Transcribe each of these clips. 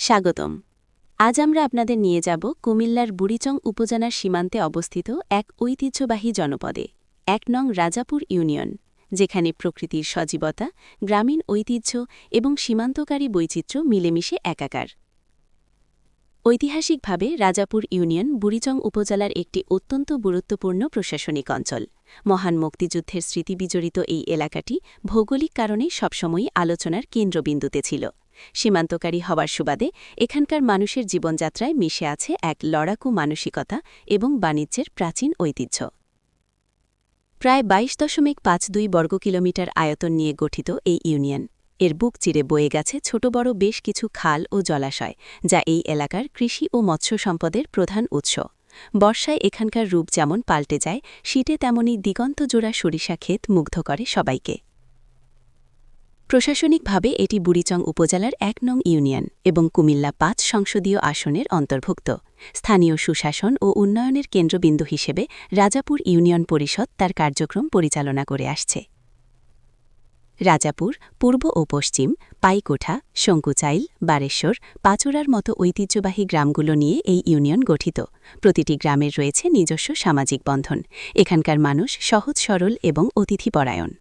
স্বাগতম। আজ আমরা আপনাদের নিয়ে যাব কুমিল্লার বুড়িচং উপজেলার সীমান্তে অবস্থিত এক ঐতিহ্যবাহী জনপদে, এক নং রাজাপুর ইউনিয়ন, যেখানে প্রকৃতির সজীবতা, গ্রামীণ ঐতিহ্য এবং সীমান্তকারী বৈচিত্র্য মিলেমিশে একাকার। ঐতিহাসিকভাবে রাজাপুর ইউনিয়ন বুড়িচং উপজেলার একটি অত্যন্ত গুরুত্বপূর্ণ প্রশাসনিক অঞ্চল। মহান মুক্তিযুদ্ধের স্মৃতিবিজড়িত এই এলাকাটি ভৌগোলিক কারণে সবসময়ই আলোচনার কেন্দ্রবিন্দুতে ছিল। সীমান্তকারী হওয়ার সুবাদে এখানকার মানুষের জীবনযাত্রায় মিশে আছে এক লড়াকু মানসিকতা এবং বাণিজ্যের প্রাচীন ঐতিহ্য। প্রায় বাইশ দশমিক পাঁচ দুই বর্গ কিলোমিটার আয়তন নিয়ে গঠিত এই ইউনিয়ন। এর বুক চিরে বয়ে গেছে ছোট বড় বেশ কিছু খাল ও জলাশয়, যা এই এলাকার কৃষি ও মৎস্য সম্পদের প্রধান উৎস। বর্ষায় এখানকার রূপ যেমন পাল্টে যায়, শীতে তেমনি দিগন্তজোড়া সরিষা ক্ষেত মুগ্ধ করে সবাইকে। প্রশাসনিকভাবে এটি বুড়িচং উপজেলার এক নং ইউনিয়ন এবং কুমিল্লা পাঁচ সংসদীয় আসনের অন্তর্ভুক্ত। স্থানীয় সুশাসন ও উন্নয়নের কেন্দ্রবিন্দু হিসেবে রাজাপুর ইউনিয়ন পরিষদ তার কার্যক্রম পরিচালনা করে আসছে। রাজাপুর, পূর্ব ও পশ্চিম, পাইকোঠা, শঙ্কুচাইল, বারেশ্বর, পাচুরার মতো ঐতিহ্যবাহী গ্রামগুলো নিয়ে এই ইউনিয়ন গঠিত। প্রতিটি গ্রামের রয়েছে নিজস্ব সামাজিক বন্ধন। এখানকার মানুষ সহজ সরল এবং অতিথিপরায়ণ।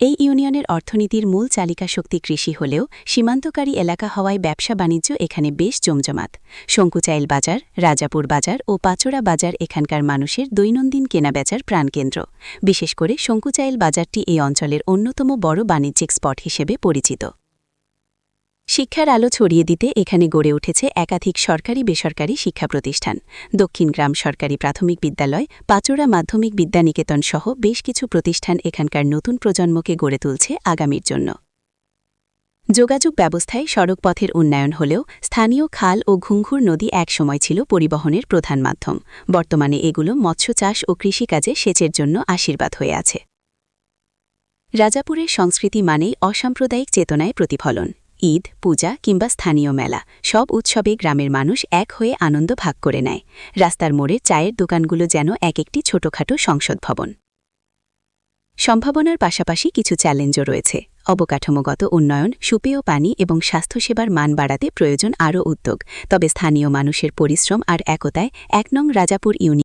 এই ইউনিয়নের অর্থনীতির মূল চালিকা শক্তি কৃষি হলেও সীমান্তকারী এলাকা হওয়ায় ব্যবসা বাণিজ্য এখানে বেশ জমজমাত শঙ্কুচাইল বাজার, রাজাপুর বাজার ও পাচোড়া বাজার এখানকার মানুষের দৈনন্দিন কেনাবেচার প্রাণকেন্দ্র। বিশেষ করে শঙ্কুচাইল বাজারটি এই অঞ্চলের অন্যতম বড় বাণিজ্যিক স্পট হিসেবে পরিচিত। শিক্ষার আলো ছড়িয়ে দিতে এখানে গড়ে উঠেছে একাধিক সরকারি বেসরকারি শিক্ষা প্রতিষ্ঠান। দক্ষিণ গ্রাম সরকারি প্রাথমিক বিদ্যালয় পাচোড়া মাধ্যমিক বিদ্যানিকেতন সহ বেশ কিছু প্রতিষ্ঠান এখানকার নতুন প্রজন্মকে গড়ে তুলছে আগামীর জন্য। যোগাযোগ ব্যবস্থায় সড়কপথের উন্নয়ন হলেও স্থানীয় খাল ও ঘুংঘুর নদী একসময় ছিল পরিবহনের প্রধান মাধ্যম। বর্তমানে এগুলো মৎস্য চাষ ও কৃষিকাজে সেচের জন্য আশীর্বাদ হয়ে আছে। রাজাপুরের সংস্কৃতি মানেই অসাম্প্রদায়িক চেতনায় প্রতিফলন। ঈদ, পূজা কিংবা স্থানীয় মেলা, সব উৎসবে গ্রামের মানুষ এক হয়ে আনন্দ ভাগ করে নেয়। রাস্তার মোড়ে চায়ের দোকানগুলো যেন এক একটি ছোটখাটো সংসদ ভবন। সম্ভাবনার পাশাপাশি কিছু চ্যালেঞ্জও রয়েছে। অবকাঠামোগত উন্নয়ন, সুপেয় পানি এবং স্বাস্থ্যসেবার মান বাড়াতে প্রয়োজন আরও উদ্যোগ। তবে স্থানীয় মানুষের পরিশ্রম আর একতায় এক নং রাজাপুর ইউনি